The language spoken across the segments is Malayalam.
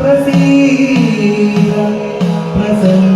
ప్రసీద ప్రసన్న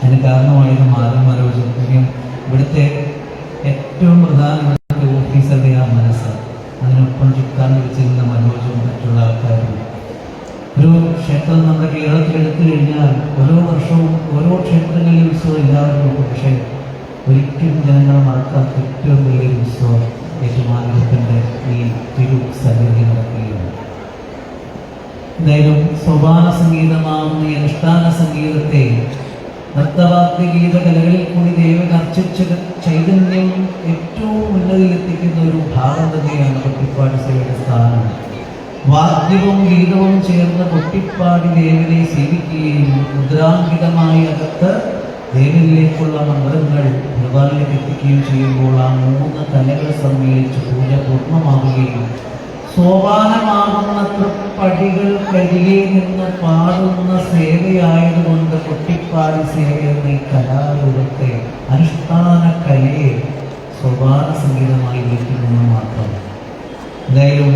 അതിന് കാരണമായത് ആലോചിക്കുകയും ഇവിടുത്തെ ഏറ്റവും പ്രധാനപ്പെട്ട ഓഫീസറുടെ ആ മനസ്സ് അതിനൊപ്പം ചുക്കാൻ വെച്ചിരുന്ന മനോജും മറ്റുള്ള ആൾക്കാരും. ഒരു ക്ഷേത്രം നമ്മുടെ കേരളത്തിൽ എടുത്തു കഴിഞ്ഞാൽ ഓരോ വർഷവും ഓരോ ക്ഷേത്രങ്ങളിലെ ഉത്സവം എല്ലാവരും പക്ഷേ ഒരിക്കലും ജനങ്ങൾ മറക്കാത്ത ഏറ്റവും വലിയൊരു ഉത്സവം ഏറ്റുമാനൂരത്തിന്റെ ഈ തിരു സന്നിധി നടക്കുകയാണ് എന്തായാലും സോപാന സംഗീതമാവുന്ന ഈ അനുഷ്ഠാന സംഗീതത്തെ നൃത്തവാദ്യ ഗീത കലകളിൽ കൂടി ദൈവം അർച്ചിച്ച ചൈതന്യം ഏറ്റവും ഉന്നതിയിലെത്തിക്കുന്ന ഒരു ഭാവം തന്നെയാണ് കൊട്ടിപ്പാട് സേവയുടെ സ്ഥാനം. വാദ്യവും ഗീതവും ചേർന്ന് കൊട്ടിപ്പാടി ദേവനെ സേവിക്കുകയും മുദ്രാങ്കിതമായി അകത്ത് ദേവനിലേക്കുള്ള മന്ത്രങ്ങൾ ഭഗവാനിലേക്ക് എത്തിക്കുകയും ചെയ്യുമ്പോൾ ആ മൂന്ന് കലകൾ സമ്മേളിച്ച് പൂജ പൂർണമാവുകയും സോപാനമാകുന്ന തൃപ്പടികൾക്കരികെ നിന്ന് പാടുന്ന സേവയായതുകൊണ്ട് കുട്ടിപ്പാടി സേവ എന്ന ഈ കലാരൂപത്തെ അനുഷ്ഠാന കലയെ സോപാന സംഗീതമായി വിളിക്കുന്നു മാത്രം. എന്തായാലും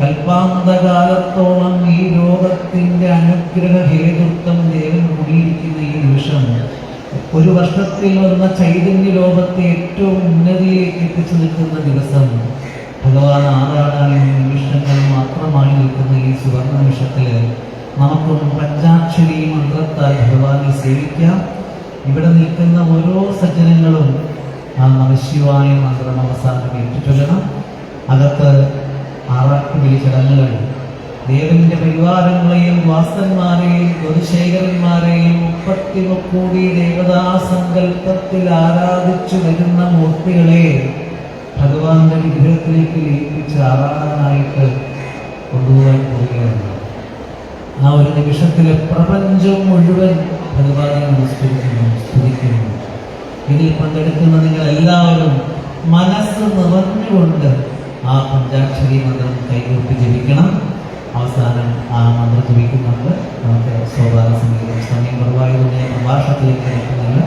കൽപ്പാന്തകാലത്തോളം ഈ ലോകത്തിന്റെ അനുഗ്രഹ ഹേതുത്വം ദേവൻ കൂടിയിരിക്കുന്ന ഈ നിമിഷം ഒരു വർഷത്തിൽ വന്ന ചൈതന്യ ലോകത്തെ ഏറ്റവും ഉന്നതിയിലേക്ക് എത്തിച്ചു നിൽക്കുന്ന ദിവസം ഭഗവാൻ ഈ നിമിഷങ്ങൾ മാത്രമായി നിൽക്കുന്ന ഈ സുവർണ നിമിഷത്തിൽ നമുക്കൊന്ന് പഞ്ചാക്ഷരി മന്ത്രത്തായി ഭഗവാനെ സേവിക്കാം. ഇവിടെ നിൽക്കുന്ന ഓരോ സജ്ജനങ്ങളും ആ നമശിവായ മന്ത്രം അവസാനം ഏറ്റുചൊല്ലണം അകത്ത് ആറാട്ടുവിളി ചടങ്ങുകൾ ദേവന്റെ പരിവാരങ്ങളെയും വാസന്മാരെയും ഗുരുശേഖരന്മാരെയും മുപ്പത്തി മുക്കൂടി ദേവതാ സങ്കല്പത്തിൽ ആരാധിച്ചു വരുന്ന മൂർത്തികളെ ഭഗവാന്റെ വിഗ്രഹത്തിലേക്ക് ലയിപ്പിച്ച് ആറാനായിട്ട് കൊണ്ടുപോകാൻ പോവുകയാണ്. ആ ഒരു നിമിഷത്തിലെ പ്രപഞ്ചം മുഴുവൻ ഭഗവാനെ നമസ്കരിക്കുന്നു സ്തുതിക്കുന്നു. ഇതിൽ പങ്കെടുക്കുന്ന നിങ്ങൾ എല്ലാവരും മനസ്സ് നിറഞ്ഞുകൊണ്ട് ആ പഞ്ചാക്ഷരി മന്ത്രം കൈകൂപ്പി ജപിക്കണം. അവസാനം ആ മന്ത്രം ജപിക്കുന്നുണ്ട്. നമുക്ക് സോപാന സംഗീതം സമയം കുറവായതുകൊണ്ട് പ്രഭാഷണത്തിലേക്ക് കിടക്കുന്നില്ല.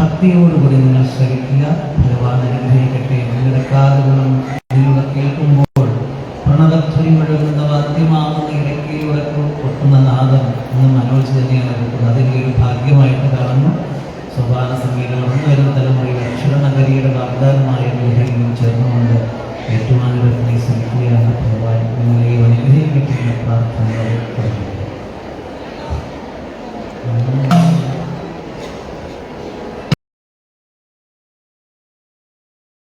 ഭക്തിയോടുകൂടി നിങ്ങൾ ശ്രമിക്കുക. ഭഗവാൻ അനുഗ്രഹിക്കട്ടെ. നിങ്ങളുടെ കാതുകളും